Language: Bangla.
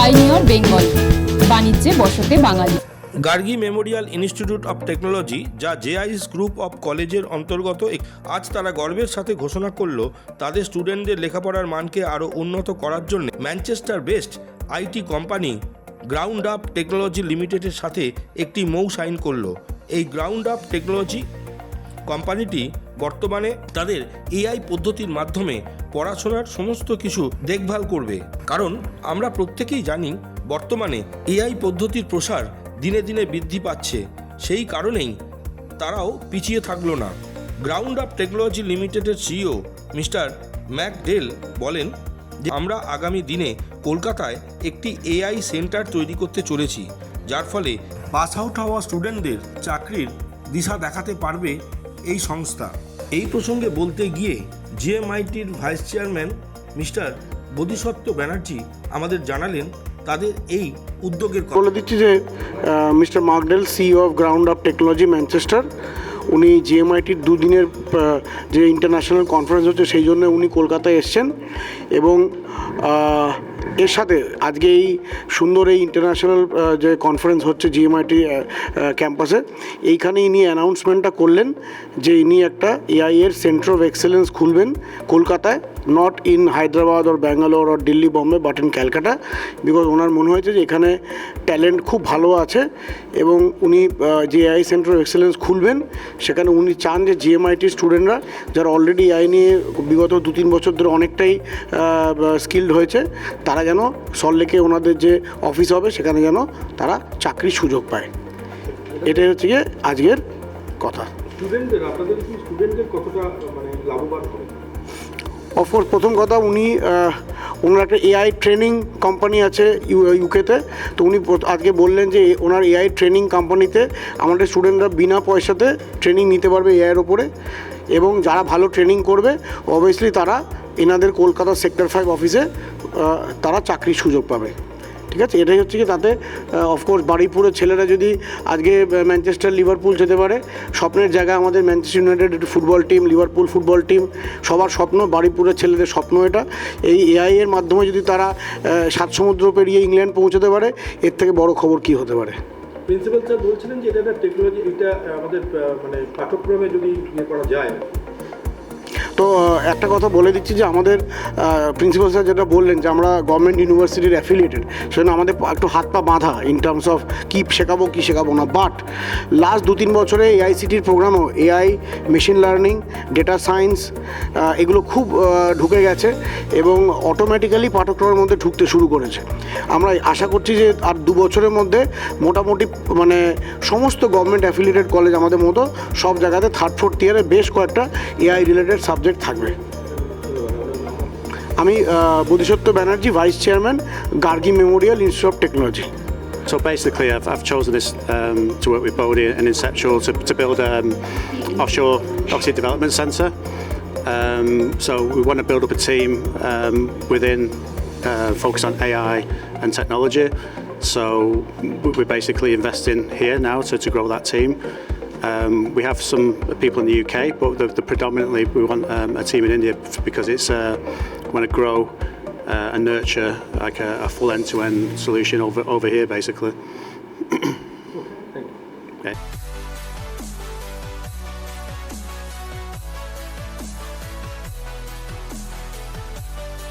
পাইনিয়র বেঙ্গল বাণিজ্যে বসতে বাঙালি। Gargi memorial institute of technology, যা জেআইএস গ্রুপ অফ কলেজের অন্তর্গত আজ তারা গর্বের সাথে ঘোষণা করল, তাদের স্টুডেন্টদের লেখাপড়ার মানকে আরও উন্নত করার জন্য Manchester based IT company ground up technology লিমিটেডের সাথে একটি মৌ সাইন করল। এই গ্রাউন্ড আপ টেকনোলজি কোম্পানিটি বর্তমানে তাদের এআই পদ্ধতির মাধ্যমে পড়াশোনার সমস্ত কিছু দেখভাল করবে। কারণ আমরা প্রত্যেকেই জানি, বর্তমানে এআই পদ্ধতির প্রসার দিনে দিনে বৃদ্ধি পাচ্ছে। সেই কারণেই তারাও পিছিয়ে থাকল না। গ্রাউন্ড আপ টেকনোলজি লিমিটেডের সিইও মিস্টার ম্যাকডেল বলেন যে, আমরা আগামী দিনে কলকাতায় একটি এআই সেন্টার তৈরি করতে চলেছি, যার ফলে পাস আউট হওয়া স্টুডেন্টদের চাকরির দিশা দেখাতে পারবে এই সংস্থা। এই প্রসঙ্গে বলতে গিয়ে জিএমআইটির vice chairman mister Bodhisattva Banerjee আমাদের জানালেন তাদের এই উদ্যোগের বলে দিচ্ছি যে mister Markdel CEO of ground of technology Manchester, উনি জিএমআইটির দুদিনের যে ইন্টারন্যাশনাল কনফারেন্স হচ্ছে সেই জন্য উনি কলকাতায় এসছেন এবং এর সাথে আজকে এই সুন্দর এই ইন্টারন্যাশনাল যে কনফারেন্স হচ্ছে জিএমআইটি ক্যাম্পাসে এইখানে ইনি অ্যানাউন্সমেন্টটা করলেন যে ইনি একটা এআই এর সেন্টার অফ এক্সেলেন্স খুলবেন কলকাতায়। Not in Hyderabad or Bangalore or Delhi Bombay but in Calcutta because ওনার মনে হয়েছে যে এখানে ট্যালেন্ট খুব ভালো আছে এবং উনি যে এআই সেন্টার অফ এক্সেলেন্স খুলবেন, সেখানে উনি চান যে জিএমআইটি স্টুডেন্টরা যারা অলরেডি এআই নিয়ে বিগত দু তিন বছর ধরে অনেকটাই স্কিল্ড হয়েছে, তারা যেন সল্লেকে ওনাদের যে অফিস হবে, সেখানে যেন তারা চাকরির সুযোগ পায়। এটাই হচ্ছে গিয়ে আজকের কথা। স্টুডেন্টদের আপনাদের কি স্টুডেন্টদের কতটা মানে লাভবান অফকোর্স প্রথম কথা উনি ওনার একটা এআই ট্রেনিং কোম্পানি আছে ইউকেতে তো। উনি আজকে বললেন যে ওনার এআই ট্রেনিং কোম্পানিতে আমাদের স্টুডেন্টরা বিনা পয়সাতে ট্রেনিং নিতে পারবে এআইয়ের ওপরে। এবং যারা ভালো ট্রেনিং করবে অবভিয়াসলি তারা এনাদের কলকাতা সেক্টর ফাইভ অফিসে তারা চাকরির সুযোগ পাবে। ঠিক আছে? এটাই হচ্ছে কি তাতে অফকোর্স বাড়িপুরের ছেলেরা যদি আজকে ম্যানচেস্টার লিভারপুল যেতে পারে, স্বপ্নের জায়গা আমাদের Manchester United football team Liverpool football team সবার স্বপ্ন বাড়িপুরের ছেলেদের স্বপ্ন এটা। এই এআই এর মাধ্যমে যদি তারা সাত সমুদ্র পেরিয়ে ইংল্যান্ড পৌঁছতে পারে, এর থেকে বড় খবর কি হতে পারে? প্রিন্সিপাল স্যার বলছিলেন যে এটা টেকনোলজি এটা আমাদের মানে পাঠ্যক্রমে যদি ইয়ে করা যায় তো একটা কথা বলে দিচ্ছি যে আমাদের প্রিন্সিপাল স্যার যেটা বললেন যে আমরা গভর্নমেন্ট ইউনিভার্সিটির অ্যাফিলিয়েটেড সেজন্য আমাদের একটু হাত পা বাঁধা ইন টার্মস অফ কী শেখাবো কী শেখাবো না। বাট লাস্ট দু তিন বছরে এআইসিটির প্রোগ্রামও AI machine learning data science এগুলো খুব ঢুকে গেছে এবং অটোমেটিক্যালি পাঠ্যক্রমের মধ্যে ঢুকতে শুরু করেছে। আমরা আশা করছি যে আর দু বছরের মধ্যে মোটামুটি মানে সমস্ত গভর্নমেন্ট অ্যাফিলিয়েটেড কলেজ আমাদের মতো সব জায়গাতে থার্ড ফোর্থ ইয়ারে বেশ কয়েকটা এআই রিলেটেড সাবজেক্ট থাকবে আমি আহ, Bodhisattva Banerjee vice chairman Gargi memorial institute of technology So basically, I've, I've chosen this um, to work with Bodie and Inceptual to, to build um, offshore, obviously, development centre. Um, so we want to build up a team um, within uh, focused on AI and technology. So we- we're basically investing here now to, to grow that team. Um, we have some people in the UK, but the, the predominantly we want um, a team in India because it's uh, we want to grow uh, and nurture like a, a full end-to-end solution over over here, basically. Okay.